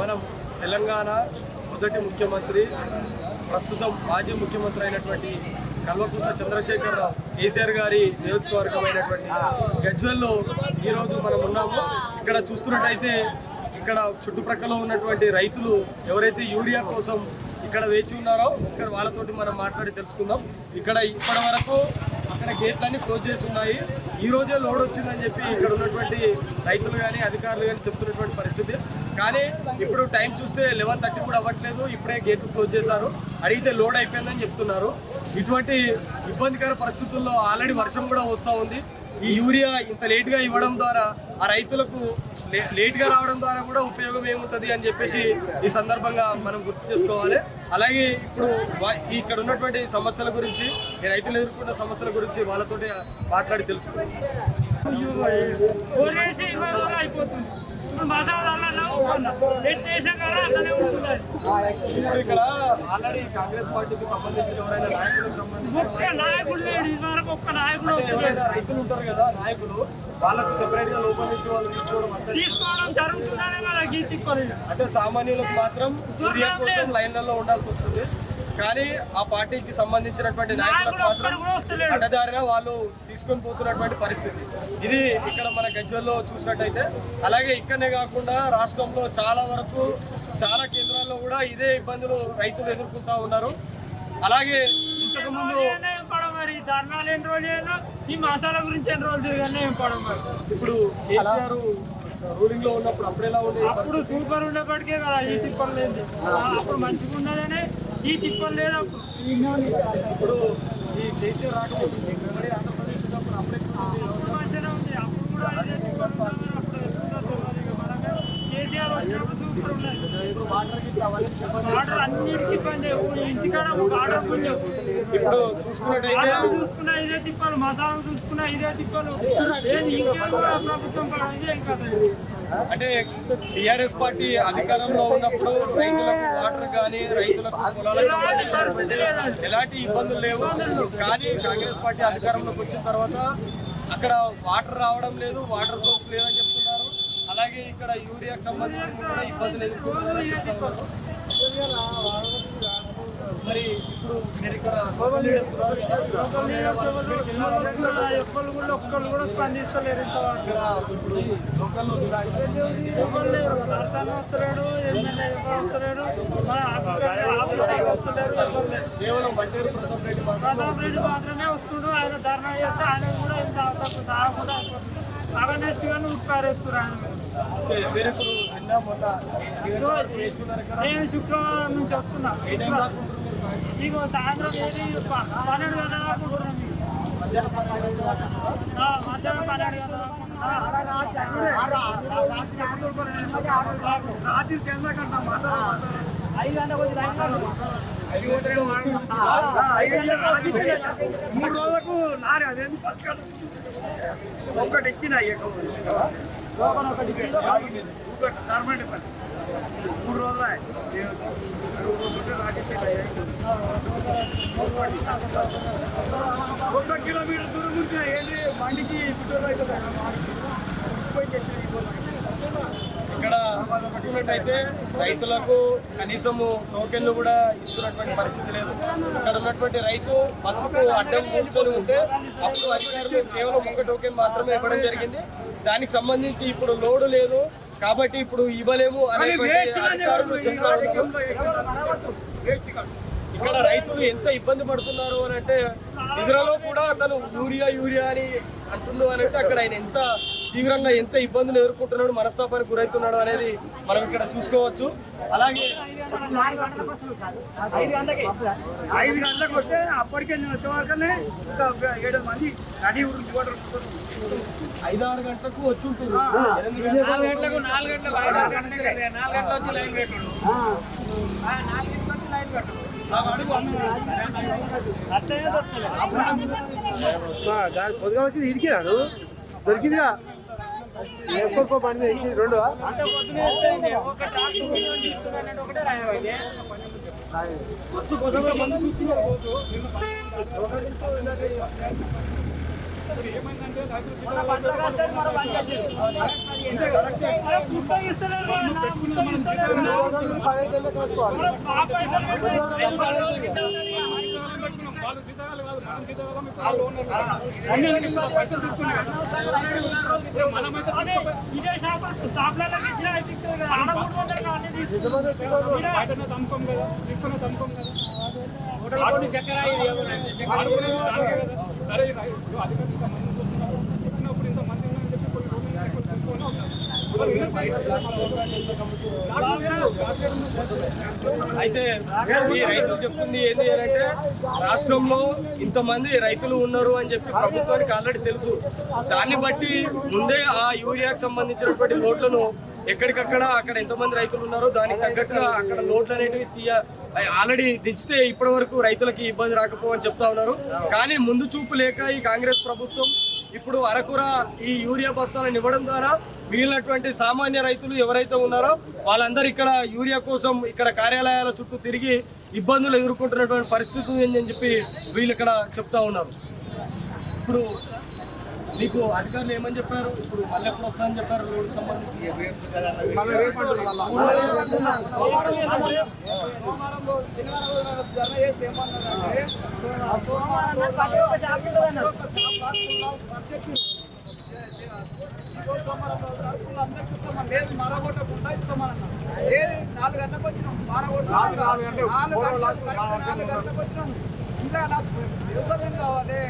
మనం తెలంగాణ మొదటి ముఖ్యమంత్రి ప్రస్తుతం మాజీ ముఖ్యమంత్రి అయినటువంటి కల్వకుంట్ల చంద్రశేఖరరావు కేసీఆర్ గారి నియోజకవర్గమైనటువంటి గజ్వెల్లో ఈరోజు మనం ఉన్నాము. ఇక్కడ చూస్తున్నట్టయితే ఇక్కడ చుట్టుప్రక్కల ఉన్నటువంటి రైతులు ఎవరైతే యూరియా కోసం ఇక్కడ వేచి ఉన్నారో ఒకసారి వాళ్ళతోటి మనం మాట్లాడి తెలుసుకుందాం. ఇక్కడ ఇప్పటి వరకు అక్కడ గేట్లన్నీ క్లోజ్ చేసి ఉన్నాయి. ఈ రోజే లోడ్ వచ్చిందని చెప్పి ఇక్కడ ఉన్నటువంటి రైతులు కానీ అధికారులు కానీ చెప్తున్నటువంటి పరిస్థితి. కానీ ఇప్పుడు టైం చూస్తే లెవెన్ థర్టీ కూడా అవ్వట్లేదు. ఇప్పుడే గేట్లు క్లోజ్ చేశారు. అడిగితే లోడ్ అయిపోయిందని చెప్తున్నారు. ఇటువంటి ఇబ్బందికర పరిస్థితుల్లో ఆల్రెడీ వర్షం కూడా వస్తూ ఉంది. ఈ యూరియా ఇంత లేట్గా ఇవ్వడం ద్వారా ఆ రైతులకు లేట్గా రావడం ద్వారా కూడా ఉపయోగం ఏముంటుంది అని చెప్పేసి ఈ సందర్భంగా మనం గుర్తు చేసుకోవాలి. అలాగే ఇప్పుడు ఇక్కడ ఉన్నటువంటి సమస్యల గురించి ఈ రైతులు ఎదుర్కొన్న సమస్యల గురించి వాళ్ళతో మాట్లాడి తెలుసుకుందాం. కోరేసి ఇరవై రోజులు ఇక్కడ ఆల్రెడీ కాంగ్రెస్ పార్టీకి సంబంధించిన ఎవరైనా నాయకులకు సంబంధించిన నాయకులు నాయకుడు లేడు ఇదివరకు ఒక్క నాయకుడు ఎవరైనా రైతులు ఉంటారు కదా నాయకులు వాళ్ళకు సెపరేట్గా లోపల నుంచి వాళ్ళు తీసుకోవడం తీసుకోవడం జరుగుతుందనే కదా గీ అంటే సామాన్యులకు మాత్రం లైన్లలో ఉండాల్సి వస్తుంది. కానీ ఆ పార్టీకి సంబంధించినటువంటి నాయకులకు మాత్రం అడ్డదారిన వాళ్ళు తీసుకొని పోతున్నటువంటి పరిస్థితి. ఇది ఇక్కడ మన గజ్వెల్లో చూసినట్టయితే. అలాగే ఇక్కడనే కాకుండా రాష్ట్రంలో చాలా వరకు చాలా కేంద్రాల్లో కూడా ఇదే ఇబ్బందులు రైతులు ఎదుర్కొంటా ఉన్నారు. అలాగే ఇంతకు ముందు రోజులైనా ఏం పడవ మరి? ధర్నాలు ఎన్ని ఈ మసాలా గురించి ఎన్ని రోజులు తిరిగానే ఏం పడవ మరి? ఇప్పుడు కేసీఆర్ రూలింగ్లో ఉన్నప్పుడు అప్పుడు ఎలా ఉండేది అప్పుడు సూపర్ ఉండేప్పటికే కదా ఈ లేదు అప్పుడు మంచిగా ఉన్నదనే ఈ తిప్పలు లేదు? అప్పుడు ఇప్పుడు ఈ కేసీఆర్ రాకపోతే ఆంధ్రప్రదేశ్ ఉన్నప్పుడు అప్పుడే అప్పుడు మంచిగానే ఉంది. అప్పుడు కూడా ఇదే తిప్పలు. అప్పుడు ఇక. కేసీఆర్ వచ్చినప్పుడు సూపర్ ఇప్పుడు వాటర్ అన్నిటికీ ఇబ్బంది ఇంటికాడ ఆర్డర్ కొంచెం ఇప్పుడు చూసుకున్నట్టయితే చూసుకున్నా ఇదే తిప్పాలు మసాలా చూసుకున్నా ఇదే తిప్పాలు ఏది ఇంకేం కూడా ప్రభుత్వం ఇదే కదా అంటే టిఆర్ఎస్ పార్టీ అధికారంలో ఉన్నప్పుడు రైతులకు వాటర్ కానీ రైతులకు పొలాలకు ఎలాంటి ఇబ్బందులు లేవు. కానీ కాంగ్రెస్ పార్టీ అధికారంలోకి వచ్చిన తర్వాత అక్కడ వాటర్ రావడం లేదు వాటర్ సోర్స్ లేదని చెప్తున్నారు. అలాగే ఇక్కడ యూరియాకి సంబంధించిన కూడా ఇబ్బందులు ఎదుర్కొంటున్నారని చెప్తున్నారు మరి ఇప్పుడు మీరు ఇక్కడ కూడా ఒక్కళ్ళు కూడా స్పందిస్తలేరు రాష్ట్రాన్ని ఎమ్మెల్యే కేవలం ప్రతాప్ రెడ్డి ప్రతాప్ రెడ్డి మాత్రమే వస్తుడు. ఆయన ధర్నా చేస్తే ఆయన కూడా ఇంత అవసరం నేను శుక్రవారం నుంచి వస్తున్నా. ఏ ఇగో సాయంత్రం ఏది? పన్నెండు గంటల దాకా ఉంటున్నాం మధ్యాహ్నం పన్నెండు గంటల రాత్రి చంద్ర మూడు రోజులకు నారే అదేంటి పథకాలు ఒక్కటి ఎక్కిన గవర్నమెంట్ పని మూడు రోజులు ఒక్క కిలోమీటర్ దూరం నుంచి ఏంటి? బండికి పెట్రోల్ ఇక్కడ చూసుకున్నట్టయితే రైతులకు కనీసము టోకెన్లు కూడా ఇస్తున్నటువంటి పరిస్థితి లేదు. ఇక్కడ ఉన్నటువంటి రైతు బస్సుకు అడ్డం కూర్చొని ఉంటే అప్పుడు అధికారులు కేవలం ఒక టోకెన్ మాత్రమే ఇవ్వడం జరిగింది. దానికి సంబంధించి ఇప్పుడు లోడు లేదు. కాబట్టి ఇప్పుడు ఇవ్వలేము అనేటువంటి అధికారులు చెప్తా ఇక్కడ రైతులు ఎంత ఇబ్బంది పడుతున్నారు అని అంటే నిద్రలో కూడా అతను యూరియా యూరియా అని అంటుండు అని అంటే అక్కడ ఆయన ఎంత తీవ్రంగా ఎంత ఇబ్బందులు ఎదుర్కొంటున్నాడు మనస్తాపానికి గురవుతున్నాడు అనేది మనం ఇక్కడ చూసుకోవచ్చు. అలాగే ఐదు గంటలకు వస్తే అప్పటికే నేను వచ్చే వరకనే ఇంకా ఏడు మంది రెడీ ఉన్నారు ఐదారు గంటలకు వచ్చి ఎనిమిది గంటలకు నాలుగు గంటలకు నాలుగు గంటలకు ఐదు గంటలకు నాలుగు గంటలకు వచ్చి లైన్ కట్టడు వచ్చి పొద్దుగా ఇడికిరాడు దొరికిందిగా వేసుకోకో పండి ఇంటి రెండు. అంటే పొద్దున వేస్తే ఒక ట్రాక్టర్ తీసుకున్నానంటే ఒకటే రాయవాలి మన పంటలు కాస్తే మన కదా, నా పుట్ట కదా. పదహైదు అయితే ఈ రైతులు చెప్తుంది ఏంటి అని అంటే రాష్ట్రంలో ఇంతమంది రైతులు ఉన్నారు అని చెప్పి ప్రభుత్వానికి ఆల్రెడీ తెలుసు. దాన్ని బట్టి ముందే ఆ యూరియాకి సంబంధించినటువంటి లోట్లను ఎక్కడికక్కడ అక్కడ ఎంతమంది రైతులు ఉన్నారో. దానికి తగ్గట్టుగా అక్కడ లోట్లు అనేటివి తీయ ఆల్రెడీ దించితే ఇప్పటి వరకు రైతులకి ఇబ్బంది రాకపోవని చెప్తా ఉన్నారు. కానీ ముందు చూపు లేక ఈ కాంగ్రెస్ ప్రభుత్వం ఇప్పుడు అరకుర ఈ యూరియా బస్తాలను ఇవ్వడం ద్వారా మిగిలినటువంటి సామాన్య రైతులు ఎవరైతే ఉన్నారో వాళ్ళందరూ ఇక్కడ యూరియా కోసం ఇక్కడ కార్యాలయాల చుట్టూ తిరిగి ఇబ్బందులు ఎదుర్కొంటున్నటువంటి పరిస్థితి ఉందని చెప్పి వీళ్ళు ఇక్కడ చెప్తా ఉన్నారు. ఇప్పుడు నీకు అధికారులు ఏమని చెప్పారు? ఇప్పుడు మళ్ళీ ఎప్పుడు వస్తామని చెప్పారు? రోడ్డు సంబంధించి లో ఉన్నారు. ఏది నాలుగు గంటలకు వచ్చినాం. బారగొట్టు నాలుగు గంటలకు వచ్చినాం. ఇంకా నాకు వ్యవసాయం కావాలి?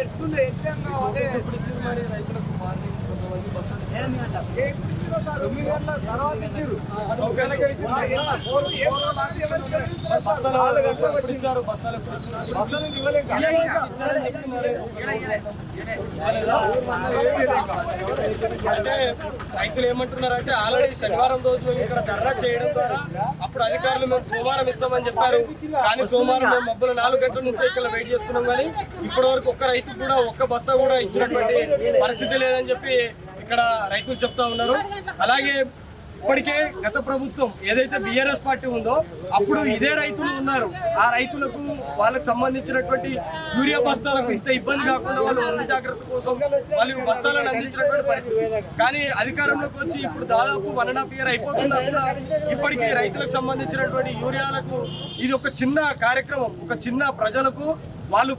ఎట్లుంది ఎట్లేం కావాలి ఇప్పుడు ఇచ్చింది మరి రైతులకు మార్నింగ్ కొంతమంది బస్సులు తొమ్మిది గంటల తర్వాత ఇచ్చారు బస్సులు అంటే రైతులు ఏమంటున్నారు అంటే ఆల్రెడీ శనివారం రోజు మేము ఇక్కడ ధర్నా చేయడం ద్వారా అప్పుడు అధికారులు మేము సోమవారం ఇస్తామని చెప్పారు. కానీ సోమవారం మేము మబ్బులు నాలుగు గంటల నుంచి ఇక్కడ వెయిట్ చేస్తున్నాం కానీ ఇప్పటి వరకు ఒక్క రైతు కూడా ఒక్క బస్తా కూడా ఇచ్చినటువంటి పరిస్థితి లేదని చెప్పి ఇక్కడ రైతులు చెప్తా ఉన్నారు. అలాగే ఇప్పటికే గత ప్రభుత్వం ఏదైతే బిఆర్ఎస్ పార్టీ ఉందో అప్పుడు ఇదే రైతులు ఉన్నారు. ఆ రైతులకు వాళ్ళకు సంబంధించినటువంటి యూరియా బస్తాలకు ఇంత ఇబ్బంది కాకుండా వాళ్ళు ముందు జాగ్రత్త కోసం వాళ్ళు బస్తాలను అందించినటువంటి పరిస్థితి. కానీ అధికారంలోకి వచ్చి ఇప్పుడు దాదాపు వన్ అండ్ హాఫ్ ఇయర్ అయిపోతున్నా కూడా ఇప్పటికీ రైతులకు సంబంధించినటువంటి యూరియాలకు ఇది ఒక చిన్న కార్యక్రమం ఒక చిన్న ప్రజలకు వాళ్ళు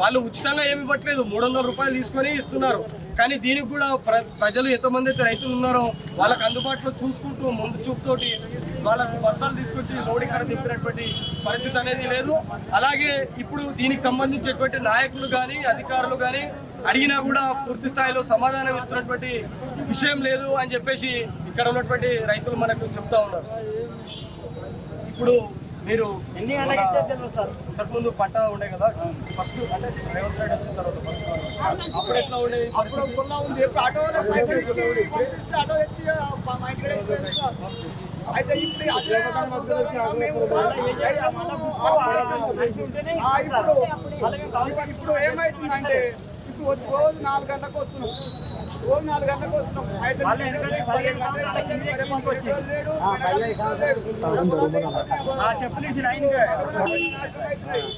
వాళ్ళు ఉచితంగా ఏమి ఇవ్వట్లేదు. మూడు వందల రూపాయలు తీసుకొని ఇస్తున్నారు. కానీ దీనికి కూడా ప్ర- ప్రజలు ఎంతమంది అయితే రైతులు ఉన్నారో వాళ్ళకి అందుబాటులో చూసుకుంటూ ముందు చూపుతోటి వాళ్ళకు బస్తాలు తీసుకొచ్చి లోడ్ ఇక్కడ దింపినటువంటి పరిస్థితి అనేది లేదు. అలాగే ఇప్పుడు దీనికి సంబంధించినటువంటి నాయకులు కానీ అధికారులు కానీ అడిగినా కూడా పూర్తి స్థాయిలో సమాధానం ఇస్తున్నటువంటి విషయం లేదు అని చెప్పేసి ఇక్కడ ఉన్నటువంటి రైతులు మనకు చెప్తా ఉన్నారు. ఇప్పుడు మీరు ఎన్ని ఇంతకుముందు పంట ఉండే కదా ఫస్ట్ అంటే రేవంత్ రెడ్డి వచ్చిన తర్వాత ఫస్ట్ అప్పుడు ఎట్లా ఉండేది అప్పుడు గుల్లా ఉంది ఇప్పుడు ఆటో ఆటో తెచ్చి మా. అయితే ఇప్పుడు ఇప్పుడు ఇప్పుడు ఏమైతుందంటే ఇప్పుడు వచ్చి రోజు నాలుగు గంటలకు వస్తున్నాం. రోజు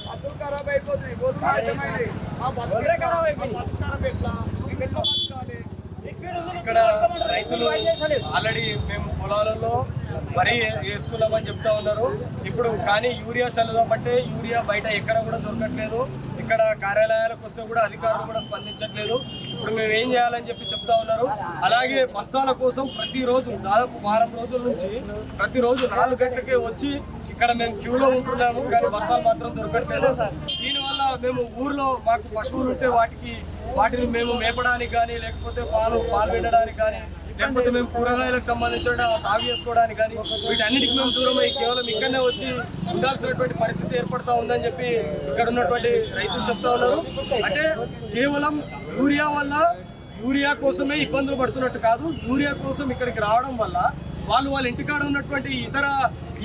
ఆ ఖరాబ్ అయిపోతున్నాయి గోధుమ బతుకు ఖరాబ్ ఎట్లా ఎట్లా బతకాలి ఇక్కడ రైతులు ఆల్రెడీ మేము పొలాలలో వరి వేసుకున్నామని చెప్తా ఉన్నారు ఇప్పుడు కానీ యూరియా చల్లదామంటే యూరియా బయట ఎక్కడ కూడా దొరకట్లేదు. ఇక్కడ కార్యాలయాలకు వస్తే కూడా అధికారులు కూడా స్పందించట్లేదు. ఇప్పుడు మేము ఏం చేయాలని చెప్పి చెప్తా ఉన్నారు. అలాగే బస్తాల కోసం ప్రతిరోజు దాదాపు వారం రోజుల నుంచి ప్రతిరోజు నాలుగు గంటలకే వచ్చి ఇక్కడ మేము క్యూలో ఉంటున్నాము కానీ బస్తాలు మాత్రం దొరకట్లేదు. దీనివల్ల మేము ఊర్లో మాకు పశువులు ఉంటే వాటికి వాటిని మేము మేపడానికి కానీ లేకపోతే పాలు పాలు వినడానికి కానీ లేకపోతే మేము కూరగాయలకు సంబంధించిన సాగు చేసుకోవడానికి కానీ వీటన్నిటికి మేము దూరం అయ్యి కేవలం ఇక్కడనే వచ్చి ఉండాల్సినటువంటి పరిస్థితి ఏర్పడతా ఉందని చెప్పి ఇక్కడ ఉన్నటువంటి రైతులు చెప్తా ఉన్నారు. అంటే కేవలం యూరియా వల్ల యూరియా కోసమే ఇబ్బందులు పడుతున్నట్టు కాదు యూరియా కోసం ఇక్కడికి రావడం వల్ల వాళ్ళు వాళ్ళ ఇంటికాడ ఉన్నటువంటి ఇతర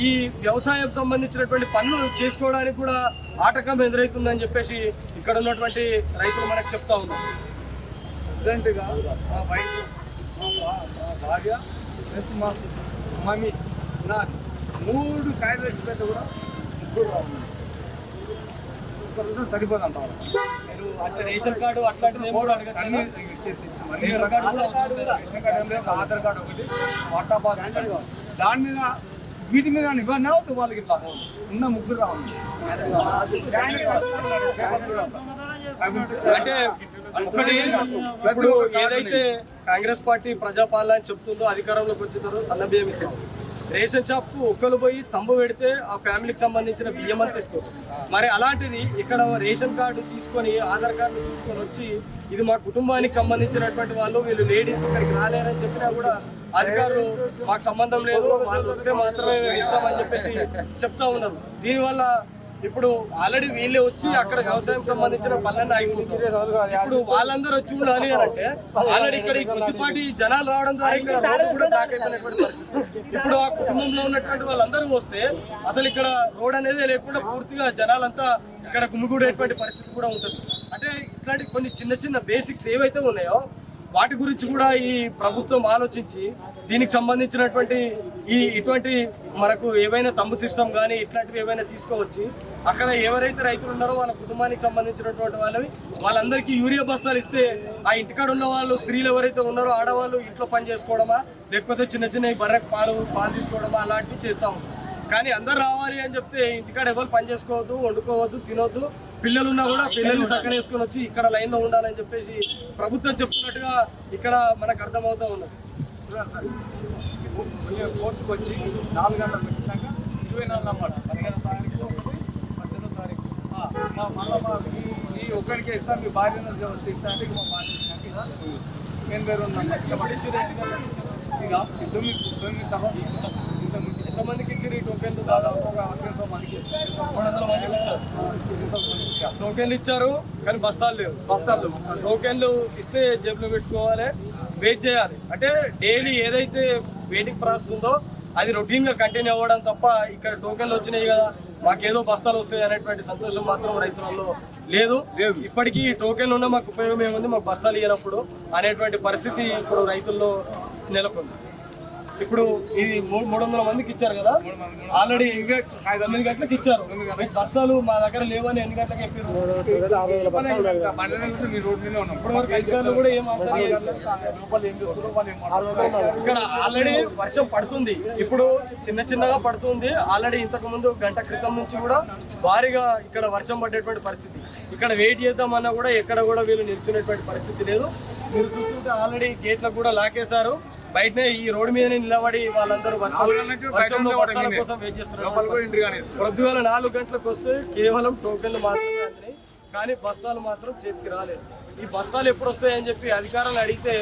ఈ వ్యవసాయం సంబంధించినటువంటి పనులు చేసుకోవడానికి కూడా ఆటకం ఎదురవుతుందని చెప్పేసి ఇక్కడ ఉన్నటువంటి రైతులు మనకు చెప్తా ఉన్నారు. భార్య ప్లస్ మా మమ్మీ నా మూడు కాయలు తెచ్చిపెట్ట కూడా ముగ్గురు రావాలి సరిపోదు అంటారు మీరు అంటే రేషన్ కార్డు అట్లాంటిది అడగట్లేదా? రేషన్ కార్డు కూడా అవసరం లేదా? ఆధార్ కార్డు ఒకటి వాటా పాస్ దాని మీద వీటి మీద ఇవ్వన్నా వాళ్ళకి ఇట్లా ఉన్న ముగ్గురు రావాలి. అంటే ఒకటి ఇప్పుడు ఏదైతే కాంగ్రెస్ పార్టీ ప్రజాపాలన అని చెప్తుందో అధికారంలోకి వచ్చిందో సన్న బియ్యం ఇస్తాం. రేషన్ షాప్ ఒక్కరు పోయి తంబు పెడితే ఆ ఫ్యామిలీకి సంబంధించిన బియ్యం అంత మరి అలాంటిది ఇక్కడ రేషన్ కార్డు తీసుకొని ఆధార్ కార్డు తీసుకొని వచ్చి ఇది మా కుటుంబానికి సంబంధించినటువంటి వాళ్ళు వీళ్ళు లేడీస్ ఇక్కడికి రాలేరని చెప్పినా కూడా అధికారులు మాకు సంబంధం లేదు. వాళ్ళు వస్తే మాత్రమే మేము ఇస్తామని చెప్పేసి చెప్తా ఉన్నారు. దీనివల్ల ఇప్పుడు ఆల్రెడీ వీళ్ళే వచ్చి అక్కడ వ్యవసాయం సంబంధించిన పనులన్నీ అయిపోతుంది ఇప్పుడు వాళ్ళందరూ వచ్చి ఉండాలి అని అంటే ఆల్రెడీ ఇక్కడ ఈ కొద్దిపాటి జనాలు రావడం ద్వారా ఇక్కడ రోడ్డు కూడా బ్లాక్ అయిపోయినటువంటి పరిస్థితి. ఇప్పుడు ఆ కుటుంబంలో ఉన్నటువంటి వాళ్ళందరూ వస్తే అసలు ఇక్కడ రోడ్ అనేది లేకుండా పూర్తిగా జనాలంతా ఇక్కడ గుమిగూడేటువంటి పరిస్థితి కూడా ఉంటుంది. అంటే ఇట్లాంటి కొన్ని చిన్న చిన్న బేసిక్స్ ఏవైతే ఉన్నాయో వాటి గురించి కూడా ఈ ప్రభుత్వం ఆలోచించి దీనికి సంబంధించినటువంటి ఈ ఇటువంటి మనకు ఏవైనా తమ్ము సిస్టమ్ కానీ ఇట్లాంటివి ఏవైనా తీసుకోవచ్చి. అక్కడ ఎవరైతే రైతులు ఉన్నారో వాళ్ళ కుటుంబానికి సంబంధించినటువంటి వాళ్ళవి వాళ్ళందరికీ యూరియా బస్తాలు ఇస్తే ఆ ఇంటికాడ ఉన్న వాళ్ళు స్త్రీలు ఎవరైతే ఉన్నారో ఆడవాళ్ళు ఇంట్లో పని చేసుకోవడమా లేకపోతే చిన్న చిన్న బర్రె పాలు పాలు తీసుకోవడమా అలాంటివి చేస్తాం కానీ అందరు రావాలి అని చెప్తే ఇంటికాడ ఎవరు పని చేసుకోవద్దు వండుకోవద్దు తినొద్దు. పిల్లలు ఉన్నా కూడా పిల్లల్ని సక్కన వేసుకొని వచ్చి ఇక్కడ లైన్లో ఉండాలని చెప్పేసి ప్రభుత్వం చెప్తున్నట్టుగా ఇక్కడ మనకు అర్థమవుతూ ఉన్నది. కోర్టుకు వచ్చి నాలుగు గంటలు పెట్టినాక ఇరవై నాలుగు అన్నమాట పదిహేను తారీఖు ఒకటి పద్దెనిమిదో తారీఖు మా- మళ్ళా మా ఈ- ఒక్కడికే ఇస్తాను మీ భార్యను ఇస్తా అంటే మా భార్య ఇస్తాను. తొమ్మిది సభ ఇంతకుముందు ఎంతమందికి ఇచ్చారు ఈ టోకెన్లు దాదాపు ఒక అరవై మందికి మూడు వందల మందికి ఇచ్చారు టోకెన్లు ఇచ్చారు కానీ బస్తాలు లేవు బస్తాలు టోకెన్లు ఇస్తే జేబులో పెట్టుకోవాలి వెయిట్ చేయాలి. అంటే డైలీ ఏదైతే వెయిటింగ్ ప్రాసెస్ ఉందో అది రొటీన్గా కంటిన్యూ అవ్వడం తప్ప ఇక్కడ టోకెన్లు వచ్చినాయి కదా మాకేదో బస్తాలు వస్తాయి అనేటువంటి సంతోషం మాత్రం రైతులలో లేదు. ఇప్పటికీ ఈ టోకెన్లు ఉన్న మాకు ఉపయోగం ఏముంది? మాకు బస్తాలు ఇవ్వనప్పుడు అనేటువంటి పరిస్థితి ఇప్పుడు రైతుల్లో నెలకొంది. ఇప్పుడు ఇది మూడు మూడు వందల మందికి ఇచ్చారు కదా? ఆల్రెడీ తొమ్మిది గంటలకు ఇచ్చారు. బస్తాలు మా దగ్గర లేవని ఎన్ని గంటలకు చెప్పారు? వరకు అధికారులు కూడా ఏం ఇక్కడ ఆల్రెడీ వర్షం పడుతుంది. ఇప్పుడు చిన్న చిన్నగా పడుతుంది. ఆల్రెడీ ఇంతకు ముందు గంట క్రితం నుంచి కూడా భారీగా ఇక్కడ వర్షం పడేటువంటి పరిస్థితి. ఇక్కడ వెయిట్ చేద్దామన్నా కూడా ఎక్కడ కూడా వీళ్ళు నిల్చునేటువంటి పరిస్థితి లేదు. మీరు చూస్తుంటే ఆల్రెడీ గేట్లకు కూడా లాకేశారు బయటనే ఈ రోడ్డు మీదనే నిలబడి వాళ్ళందరూ వర్షం వర్షంలో బస్తాల కోసం వెయిట్ చేస్తున్నారు. పొద్దుగాల నాలుగు గంటలకు వస్తే కేవలం టోకెన్లు మాత్రమే అందినాయి. కానీ బస్తాలు మాత్రం చేతికి రాలేదు. ఈ బస్తాలు ఎప్పుడు వస్తాయని చెప్పి అధికారులను అడిగితే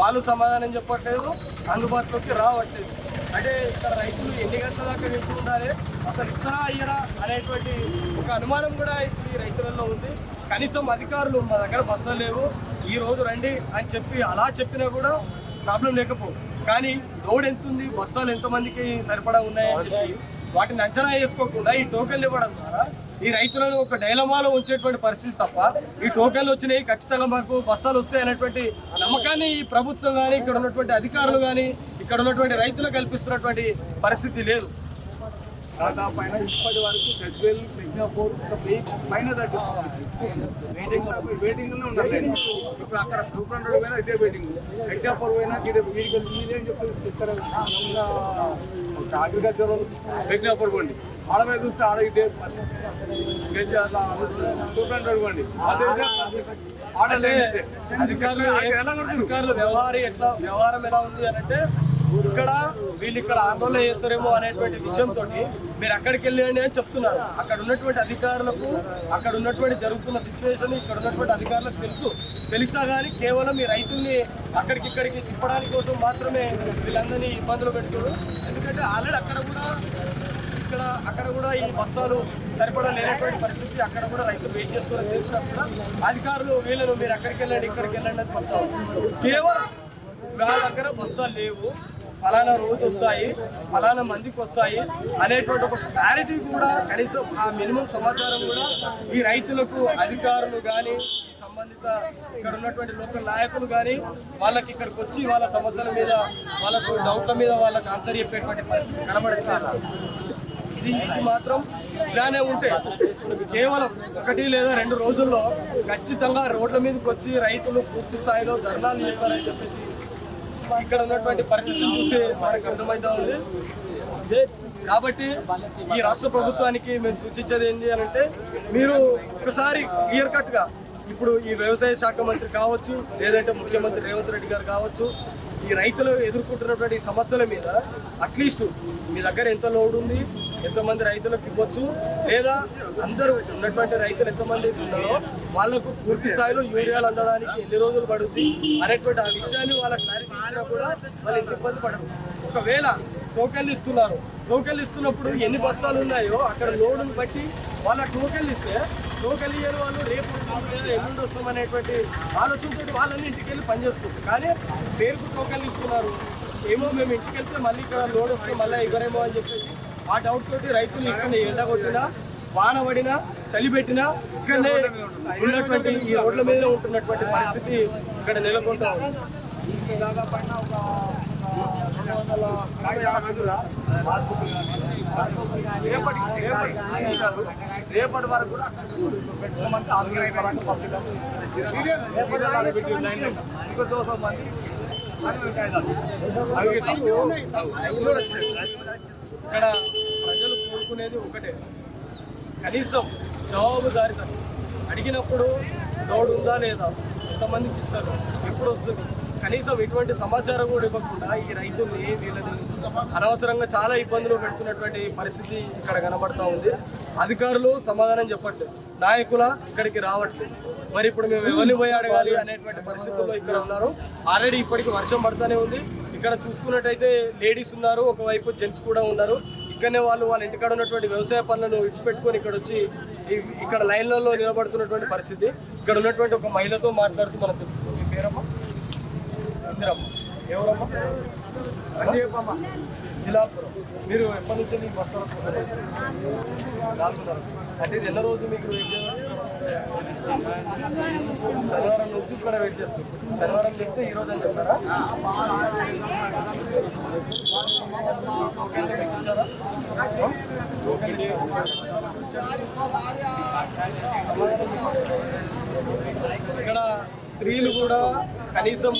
వాళ్ళు సమాధానం చెప్పట్లేదు అందుబాటులోకి రావట్లేదు. అంటే ఇక్కడ రైతులు ఎన్ని గంటల దాకా నిలిచి ఉండాలి అసలు ఇస్తారా అయ్యరా అనేటువంటి ఒక అనుమానం కూడా ఇప్పుడు ఈ రైతులలో ఉంది. కనీసం అధికారులు మా దగ్గర బస్తాలు లేవు. ఈ రోజు రండి అని చెప్పి అలా చెప్పినా కూడా ప్రాబ్లం లేకపోవు కానీ లోడ్ ఎంత ఉంది బస్తాలు ఎంతమందికి సరిపడా ఉన్నాయని చెప్పి వాటిని అంచనా వేసుకోకుండా ఈ టోకెన్లు ఇవ్వడం ద్వారా ఈ రైతులను ఒక డైలమాలో ఉంచేటువంటి పరిస్థితి తప్ప ఈ టోకెన్లు వచ్చినాయి ఖచ్చితంగా మాకు బస్తాలు వస్తాయి అనేటువంటి నమ్మకాన్ని ఈ ప్రభుత్వం కానీ ఇక్కడ ఉన్నటువంటి అధికారులు కానీ ఇక్కడ ఉన్నటువంటి రైతులకు కల్పిస్తున్నటువంటి పరిస్థితి లేదు. దాదాపు అయినా ఇప్పటి వరకు గజ్వేల్ వెయ్యి పైన తగ్గి వెయిటింగ్ వెయిటింగ్ ఉండాలి. ఇప్పుడు అక్కడ టూ హండ్రెడ్ పోయినా ఇదే వెయిటింగ్ సిగ్నాపూర్ పోయినా వీడికి మీరేం చెప్పేసి ఇక్కడ అగ్రికల్చర్ సిగ్నాపూర్ పోండి. ఆడపై చూస్తే ఆడ ఇదే టూ హండ్రెడ్ పోండి. అదే. ఆడ. అధికారులు ఎలా కొడుతున్నారు? అధికారులు వ్యవహారం ఎట్లా వ్యవహారం ఎలా ఉంది అని అంటే ఇక్కడ వీళ్ళు ఇక్కడ ఆందోళన చేస్తారేమో అనేటువంటి విషయంతో మీరు అక్కడికి వెళ్ళండి అని చెప్తున్నారు. అక్కడ ఉన్నటువంటి అధికారులకు అక్కడ ఉన్నటువంటి జరుగుతున్న సిచ్యువేషన్ ఇక్కడ ఉన్నటువంటి అధికారులకు తెలుసు. తెలిసినా కానీ కేవలం ఈ రైతుల్ని అక్కడికి ఇక్కడికి తిప్పడానికి కోసం మాత్రమే వీళ్ళందరినీ ఇబ్బందులు పెడుతున్నారు. ఎందుకంటే ఆల్రెడీ అక్కడ కూడా ఇక్కడ అక్కడ కూడా ఈ బస్తాలు సరిపడా లేనటువంటి పరిస్థితి. అక్కడ కూడా రైతులు వెయిట్ చేస్తున్నారని తెలిసినా కూడా అధికారులు వీళ్ళను మీరు అక్కడికి వెళ్ళండి ఇక్కడికి వెళ్ళండి అని చెప్తారు. కేవలం నా దగ్గర బస్తాలు లేవు. ఫలానా రోజు వస్తాయి ఫలానా మందికి వస్తాయి అనేటువంటి ఒక క్లారిటీ కూడా కనీసం ఆ మినిమం సమాచారం కూడా ఈ రైతులకు అధికారులు కానీ సంబంధిత ఇక్కడ ఉన్నటువంటి లోకల్ నాయకులు కానీ వాళ్ళకి ఇక్కడికి వచ్చి వాళ్ళ సమస్యల మీద వాళ్ళకు డౌట్ల మీద వాళ్ళకి ఆన్సర్ చెప్పేటువంటి పరిస్థితి కనబడుతున్నారు. ఇది ఇది మాత్రం ఇలానే ఉంటే కేవలం ఒకటి లేదా రెండు రోజుల్లో ఖచ్చితంగా రోడ్ల మీదకి వచ్చి రైతులు పూర్తి స్థాయిలో ధర్నాలు చేస్తారని చెప్పేసి ఇక్కడ ఉన్నటువంటి పరిస్థితిని చూస్తే మనకు అర్థమవుతా ఉంది. కాబట్టి ఈ రాష్ట్ర ప్రభుత్వానికి మేము సూచించేది ఏంటి అని అంటే మీరు ఒకసారి క్లియర్ కట్గా ఇప్పుడు ఈ వ్యవసాయ శాఖ మంత్రి కావచ్చు లేదంటే ముఖ్యమంత్రి రేవంత్ రెడ్డి గారు కావచ్చు ఈ రైతులు ఎదుర్కొంటున్నటువంటి సమస్యల మీద అట్లీస్ట్ మీ దగ్గర ఎంత లోడ్ ఉంది ఎంతమంది రైతులకు ఇవ్వచ్చు? లేదా అందరూ ఉన్నటువంటి రైతులు ఎంతమంది ఉన్నారో వాళ్ళకు పూర్తి స్థాయిలో యూరియాలు అందడానికి ఎన్ని రోజులు పడుతుంది అనేటువంటి ఆ విషయాన్ని వాళ్ళ క్లారిటీ ఇచ్చినా కూడా వాళ్ళు ఎంత ఇబ్బంది పడదు ఒకవేళ టోకెన్లు ఇస్తున్నారు. టోకెన్లు ఇస్తున్నప్పుడు ఎన్ని బస్తాలు ఉన్నాయో అక్కడ లోడును బట్టి వాళ్ళ టోకెన్లు ఇస్తే టోకెన్లు ఇయ్యని వాళ్ళు రేపు లేదా ఎల్లుండి వస్తాం అనేటువంటి ఆలోచనతో వాళ్ళని ఇంటికి వెళ్ళి పనిచేసుకుంటారు కానీ పేరుకు టోకెన్లు ఇస్తున్నారు. ఏమో మేము ఇంటికి వెళ్తే మళ్ళీ ఇక్కడ లోడ్ వస్తే మళ్ళీ ఇవ్వరేమో అని చెప్పేసి ఆ డౌట్ తోటి రైతులు ఇక్కడ ఎండ కొట్టినా వాన పడినా చలి పెట్టినా ఇక్కడనే ఉన్నటువంటి ఈ రోడ్ల మీద ఉంటున్నటువంటి పరిస్థితి ఇక్కడ నెలకొంటా ఉంది. రేపటి వరకు కూడా పెట్టుకోమంటే వరకు. ఇంకో దోసం మంది. ఇక్కడ కోరుకునేది ఒకటే. కనీసం జవాబుదారితనం అడిగినప్పుడు లోడ్ ఉందా లేదా ఎంతమందికి ఇస్తారు. ఎప్పుడు వస్తుంది? కనీసం ఎటువంటి సమాచారం కూడా ఇవ్వకుండా ఈ రైతుల్ని వీళ్ళని అనవసరంగా చాలా ఇబ్బందులు పెడుతున్నటువంటి పరిస్థితి ఇక్కడ కనబడతా ఉంది. అధికారులు సమాధానం చెప్పట్లేదు. నాయకుల ఇక్కడికి రావట్లేదు. మరి ఇప్పుడు మేము ఎవరిని పోయి అడగాలి అనేటువంటి పరిస్థితుల్లో ఇక్కడ ఉన్నారు. ఆల్రెడీ ఇప్పటికి వర్షం పడుతూనే ఉంది. ఇక్కడ చూసుకున్నట్టయితే లేడీస్ ఉన్నారు. ఒకవైపు జెంట్స్ కూడా ఉన్నారు. ఇక్కడనే వాళ్ళు వాళ్ళ ఇంటికాడ ఉన్నటువంటి వ్యవసాయ పనులను విడిచిపెట్టుకొని ఇక్కడ వచ్చి ఇక్కడ లైన్లలో నిలబడుతున్నటువంటి పరిస్థితి. ఇక్కడ ఉన్నటువంటి ఒక మహిళతో మాట్లాడుతూ మనం తెలుసుకుందాం. పేరమ్మా? ఇందిరమ్మ. ఎవరమ్మా? జిలాపురం మీరు ఎప్పటి నుంచి మీకు వస్తారు నాలుగున్నర. అంటే ఇది ఎన్నో రోజు మీకు వెయిట్ శనివారం కూడా వెయిట్ చేస్తాం శనివారం చెప్తే ఈ రోజు అని చెప్తారా? ఇక్కడ స్త్రీలు కూడా కనీసం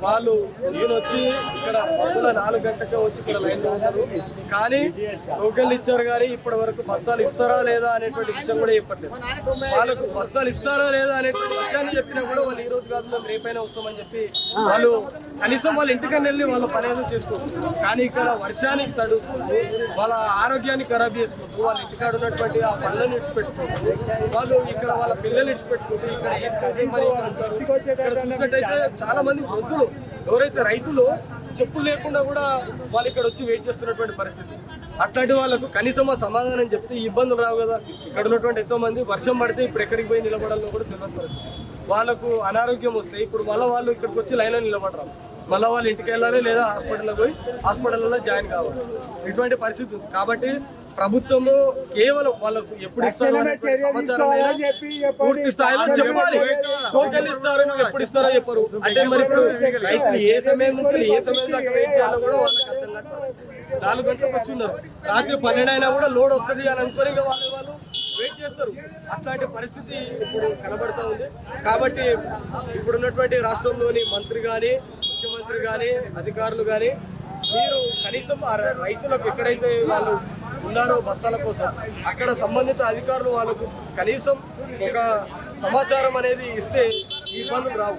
వాళ్ళు పొద్దున వచ్చి ఇక్కడ పొద్దున నాలుగు గంటకే వచ్చి ఇక్కడ లైన్ ఉంటారు కానీ టోకెన్లు ఇచ్చారు కానీ ఇప్పటి వరకు బస్తాలు ఇస్తారా లేదా అనేటువంటి విషయం కూడా చెప్పట్లేదు. వాళ్ళకు బస్తాలు ఇస్తారా లేదా అనేటువంటి విషయాన్ని చెప్పినా కూడా వాళ్ళు ఈ రోజు కాదు మేము రేపైనా వస్తామని చెప్పి వాళ్ళు కనీసం వాళ్ళ ఇంటికన్నా వెళ్ళి వాళ్ళ పని ఏదో చేసుకోవచ్చు. కానీ ఇక్కడ వర్షానికి తడుస్తుంది వాళ్ళ ఆరోగ్యాన్ని ఖరాబ్ చేసుకుంటూ వాళ్ళ ఇంటికాడ ఉన్నటువంటి ఆ పనులను విడిచిపెట్టుకుంటూ వాళ్ళు ఇక్కడ వాళ్ళ పిల్లలు విడిచిపెట్టుకుంటూ ఇక్కడ ఏం కాసేపు మరి ఇక్కడ ఉంటారు? ఇక్కడ చూసినట్టయితే చాలా మంది వృద్ధులు ఎవరైతే రైతులు చెప్పులు లేకుండా కూడా వాళ్ళు ఇక్కడ వచ్చి వెయిట్ చేస్తున్నటువంటి పరిస్థితి. అట్లాంటి వాళ్ళకు కనీసం సమాధానం చెప్తే ఇబ్బందులు రావు కదా. ఇక్కడ ఉన్నటువంటి ఎంతో మంది వర్షం పడితే ఇప్పుడు ఎక్కడికి పోయి నిలబడాలో కూడా తెలియని పరిస్థితి. వాళ్ళకు అనారోగ్యం వస్తే ఇప్పుడు మళ్ళీ వాళ్ళు ఇక్కడికి వచ్చి లైన్లో నిలబడరు. మళ్ళీ వాళ్ళు ఇంటికి వెళ్ళాలి లేదా హాస్పిటల్లో పోయి హాస్పిటల్లో జాయిన్ కావాలి. ఇటువంటి పరిస్థితి ఉంది. కాబట్టి ప్రభుత్వము కేవలం వాళ్ళకు ఎప్పుడు ఇస్తారు సమాచారం పూర్తి స్థాయిలో చెప్పాలి. టోకెన్ ఇస్తారు ఎప్పుడు ఇస్తారో చెప్పరు. అంటే మరి ఇప్పుడు రైతులు ఏ సమయం నుంచి ఏ సమయం దాకా వెయిట్ చేయాలో కూడా వాళ్ళకి అర్థం కాదు పరిస్థితి. నాలుగు గంటలకు వచ్చి ఉన్నారు రాత్రి పన్నెండు అయినా కూడా లోడ్ వస్తుంది అని అనుకుని వాళ్ళు వాళ్ళు. వెయిట్ చేస్తారు. అట్లాంటి పరిస్థితి ఇప్పుడు కనబడతా ఉంది. కాబట్టి ఇప్పుడున్నటువంటి రాష్ట్రంలోని మంత్రి కానీ ముఖ్యమంత్రి కానీ అధికారులు కానీ మీరు కనీసం ఆ రైతులకు ఎక్కడైతే వాళ్ళు ఉన్నారో బస్తాల కోసం అక్కడ సంబంధిత అధికారులు వాళ్ళకు కనీసం ఒక సమాచారం అనేది ఇస్తే ఈ ఇబ్బందులు రావు.